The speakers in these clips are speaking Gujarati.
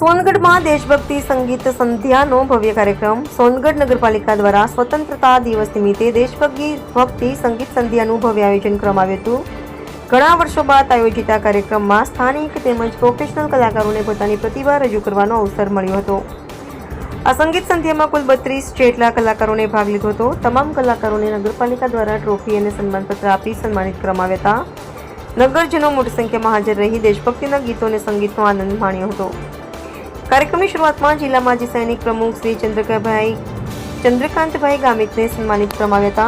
સોનગઢમાં દેશભક્તિ સંગીત સંધ્યાનો ભવ્ય કાર્યક્રમ સોનગઢ નગરપાલિકા દ્વારા સ્વતંત્રતા દિવસ નિમિત્તે દેશભક્તિ ભક્તિ સંગીત સંધ્યાનું ભવ્ય આયોજન કરવામાં આવ્યું હતું. ઘણા વર્ષો બાદ આયોજિત આ કાર્યક્રમમાં સ્થાનિક તેમજ પ્રોફેશનલ કલાકારોને પોતાની પ્રતિભા રજૂ કરવાનો અવસર મળ્યો હતો. આ સંગીત સંધ્યામાં કુલ બત્રીસ જેટલા કલાકારોને ભાગ લીધો હતો. તમામ કલાકારોને નગરપાલિકા દ્વારા ટ્રોફી અને સન્માનપત્ર આપી સન્માનિત કરવામાં આવ્યા હતા. નગરજનો મોટી સંખ્યામાં હાજર રહી દેશભક્તિના ગીતો અને સંગીતનો આનંદ માણ્યો હતો. કાર્યક્રમની શરૂઆતમાં જિલ્લા માજી સૈનિક પ્રમુખ શ્રી ચંદ્રકાભાઈ ચંદ્રકાંતભાઈ ગામિતને સન્માનિત કરવામાં હતા.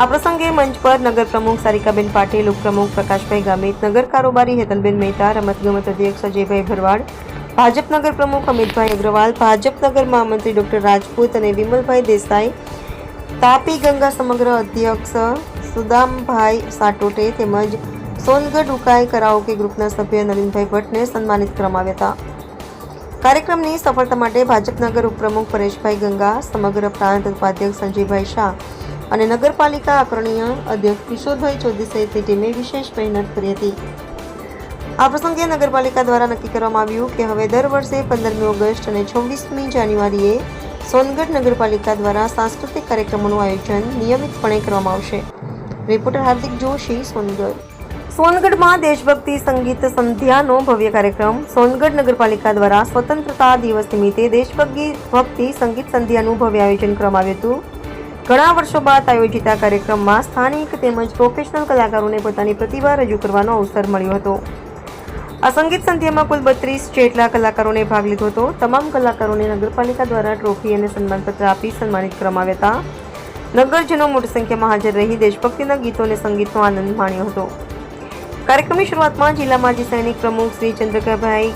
આ પ્રસંગે મંચ પર નગર પ્રમુખ સારિકાબેન પાટીલ ઉપપ્રમુખ પ્રકાશભાઈ ગામિત, નગર કારોબારી હેતલબેન મહેતા રમતગમત અધ્યક્ષ અજયભાઈ ભરવાડ, ભાજપ નગર પ્રમુખ અમિતભાઈ અગ્રવાલ, ભાજપ નગર મહામંત્રી ડોક્ટર રાજપૂત અને વિમલભાઈ દેસાઈ, તાપી ગંગા સમગ્ર અધ્યક્ષ સુદામભાઈ સાટોટે તેમજ સોનગઢ ઉકાઈ કરાઓકે ગ્રુપના સભ્ય નલિનભાઈ ભટ્ટને સન્માનિત કરવામાં આવ્યા હતા. કાર્યક્રમની સફળતા માટે ભાજપનગર ઉપપ્રમુખ પરેશભાઈ ગંગા, સમગ્ર પ્રાંત ઉપાધ્યક્ષ સંજયભાઈ શાહ અને નગરપાલિકા આકરણીય અધ્યક્ષ કિશોરભાઈ ચૌધરી સહિતની ટીમે વિશેષ મહેનત કરી હતી. આ પ્રસંગે નગરપાલિકા દ્વારા નક્કી કરવામાં આવ્યું કે હવે દર વર્ષે પંદરમી ઓગસ્ટ અને છવ્વીસમી જાન્યુઆરીએ સોનગઢ નગરપાલિકા દ્વારા સાંસ્કૃતિક કાર્યક્રમોનું આયોજન નિયમિતપણે કરવામાં આવશે. રિપોર્ટર હાર્દિક જોશી, સોનગઢ. સોનગઢમાં દેશભક્તિ સંગીત સંધ્યાનો ભવ્ય કાર્યક્રમ સોનગઢ નગરપાલિકા દ્વારા સ્વતંત્રતા દિવસ નિમિત્તે દેશભક્તિ ભક્તિ સંગીત સંધ્યાનું ભવ્ય આયોજન કરવામાં આવ્યું હતું. ઘણા વર્ષો બાદ આયોજિત આ કાર્યક્રમમાં સ્થાનિક તેમજ પ્રોફેશનલ કલાકારોને પોતાની પ્રતિભા રજૂ કરવાનો અવસર મળ્યો હતો. આ સંગીત સંધ્યામાં કુલ બત્રીસ જેટલા કલાકારોને ભાગ લીધો હતો. તમામ કલાકારોને નગરપાલિકા દ્વારા ટ્રોફી અને સન્માનપત્ર આપી સન્માનિત કરવામાં આવ્યા હતા. નગરજનો મોટી સંખ્યામાં હાજર રહી દેશભક્તિના ગીતો અને સંગીતનો આનંદ માણ્યો હતો. કાર્યક્રમની શરૂઆતમાં જિલ્લા માજી સૈનિક પ્રમુખ શ્રી ચંદ્રકાભાઈ,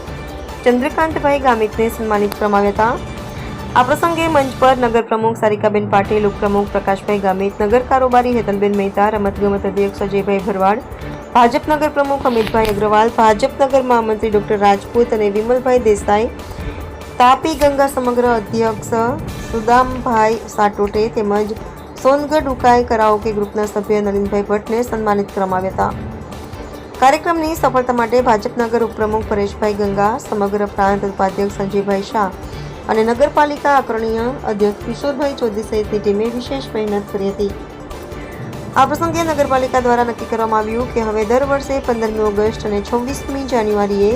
ચંદ્રકાંતભાઈ ગામિતને સન્માનિત કરવામાં હતા. આ પ્રસંગે મંચ પર નગર પ્રમુખ સારિકાબેન પાટીલ ઉપપ્રમુખ પ્રકાશભાઈ ગામિત, નગર કારોબારી હેતલબેન મહેતા રમતગમત અધ્યક્ષ અજયભાઈ ભરવાડ, ભાજપ નગર પ્રમુખ અમિતભાઈ અગ્રવાલ, ભાજપ નગર મહામંત્રી ડોક્ટર રાજપૂત અને વિમલભાઈ દેસાઈ, તાપી ગંગા સમગ્ર અધ્યક્ષ સુદામભાઈ સાટોટે તેમજ સોનગઢ ઉકાઈ કરાઓકે ગ્રુપના સભ્ય નલિનભાઈ ભટ્ટને સન્માનિત કરવામાં આવ્યા હતા. કાર્યક્રમની સફળતા માટે ભાજપનગર ઉપપ્રમુખ પરેશભાઈ ગંગા, સમગ્ર પ્રાંત ઉપાધ્યક્ષ સંજયભાઈ શાહ અને નગરપાલિકા આકરણીય અધ્યક્ષ કિશોરભાઈ ચૌધરી સહિતની ટીમે વિશેષ મહેનત કરી હતી. આ પ્રસંગે નગરપાલિકા દ્વારા નક્કી કરવામાં આવ્યું કે હવે દર વર્ષે પંદરમી ઓગસ્ટ અને છવ્વીસમી જાન્યુઆરીએ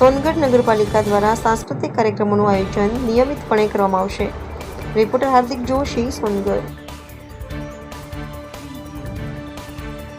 સોનગઢ નગરપાલિકા દ્વારા સાંસ્કૃતિક કાર્યક્રમોનું આયોજન નિયમિતપણે કરવામાં આવશે. રિપોર્ટર હાર્દિક જોશી, સોનગઢ.